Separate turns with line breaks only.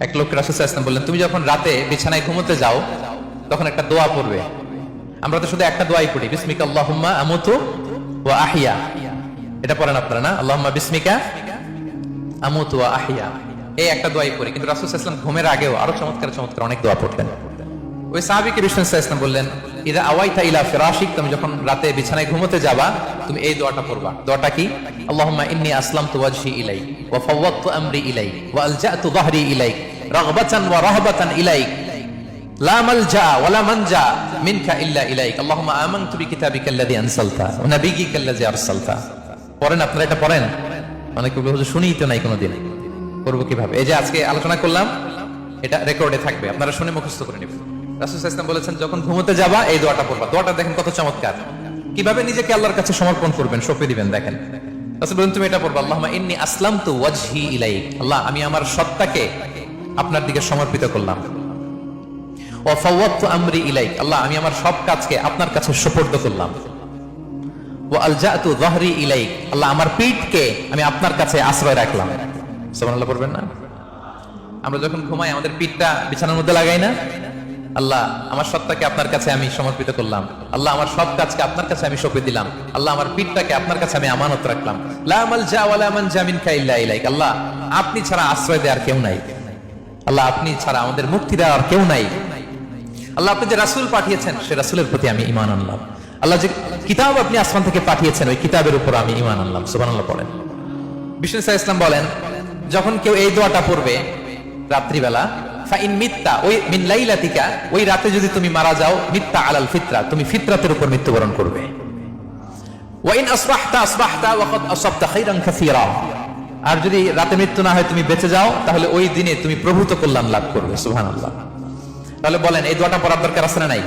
এক লোক রাসুল ইসলাম বললেন, তুমি যখন রাতে বিছানায় ঘুমোতে যাও, তখন একটা দোয়া পড়বে। আমরা তো শুধু একটা দোয়াই পড়ি, বিসমিকা আল্লাহুম্মা আমুতু ওয়া আহিয়া। এটা পড়েন আপনারা না? আল্লাহুম্মা বিসমিকা আমুতু ওয়া আহিয়া। এই একটা দোয়াই পড়ি। কিন্তু রাসুল ইসলাম ঘুমের আগেও আরও চমৎকার চমৎকার অনেক দোয়া পড়তেন। ওই সাহাবিকে বিশ্বাস ইসলাম বললেন ইদা আওয়াইতা ইলা ফিরাশিক, তুমি যখন রাতে বিছানায় ঘুমোতে যাবা, তুমি এই দোয়াটা পড়বা। দোয়াটা কি? আল্লাহুম্মা ইন্নী আসলামতু ওয়াজহি ইলাইক, ওয়া ফাওয়াদতু আমরি ইলাইক, ওয়া আলজাতু যাহরি ইলাইক, রাগবাতান ওয়া রাহবাতান ইলাইক। লা মালজা ওয়া লা মানজা মিনকা ইল্লা ইলাইক। আল্লাহুম্মা আমানতু বিকিতাবিকা আল্লাযী আনসালতা ওয়া নাবিয়িকা আল্লাযী আরসালতা। পড়েন আপনারা এটা পড়েন? অনেকে বলে হুজুর, শুনিই তো নাই কোনোদিন। করব কীভাবে? এই যে আজকে আলোচনা করলাম, এটা রেকর্ডে থাকবে। আপনারা শুনে মুখস্থ করে নেবেন। রাসূল ইসলাম বলেছেন, যখন ঘুমোতে যাবা, এই দোয়াটা পড়বা। দোয়াটা দেখেন কত চমৎকার। কীভাবে নিজেকে আল্লাহর কাছে সমর্পণ করবেন দিবেন, দেখেন। রাসূল বলেন, তুমি এটা পড়বা, আল্লাহুম্মা ইন্নী আসলামতু ওয়াজহি আল্লাহ, আমি আমার সত্তাকে আপনার দিকে সমর্পিত করলাম। আমরি ইলাইক। আল্লাহ, আমি আমার সব কাজকে আপনার কাছে সুপর্দ করলাম। আলজাতু ইলাইক। আল্লাহ, আমার পিঠকে আমি আপনার কাছে আশ্রয় রাখলাম। সুবহানাল্লাহ পড়বেন না? আমরা যখন ঘুমাই, আমাদের পিঠটা বিছানার মধ্যে লাগাই না? আল্লাহ, আমার সত্তাকে আপনার কাছে আমি সমর্পিত করলাম। আল্লাহ, আমার সব কাজকে আপনার কাছে আমি সঁপে দিলাম। আল্লাহ, আমার পিঠটাকে আপনার কাছে আমি আমানত রাখলাম। লা মালজা ওয়ালা মানজা ইলাইক। আল্লাহ, আপনি ছাড়া আশ্রয় দেওয়ার কেউ নাই। আল্লাহ, আপনি ছাড়া আমাদের মুক্তি দেওয়ার কেউ নাই। আল্লাহ, আপনি যে রাসূল পাঠিয়েছেন, সে রাসূলের প্রতি আমি ঈমান আনলাম। আল্লাহ, যে কিতাব আপনি আসমান থেকে পাঠিয়েছেন, ওই কিতাবের উপর আমি ঈমান আনলাম। সুবহানাল্লাহ পড়েন। বিষ্ণু ইসলাম বলেন, যখন কেউ এই দোয়াটা পড়বে, রাত্রিবেলা ফাইন মিথ্যা ওই মিন লাইলাতিকা, ওই রাতে যদি তুমি মারা যাও মিথ্যা আলাল ফিতরা, তুমি উপর মৃত্যুবরণ করবে। ওয়াইন আসবাহতা আসবাহতা ওয়াকাদ আসাবতা খাইরান কাসীরা। আর যদি রাতে মৃত্যু না হয় তুমি বেঁচে যাও, তাহলে ওই দিনে তুমি প্রভূত কল্যাণ লাভ করবে, সুবহানাল্লাহ। তাহলে বলেন, এই দোয়াটা পড়ার দরকার আছে না নাই?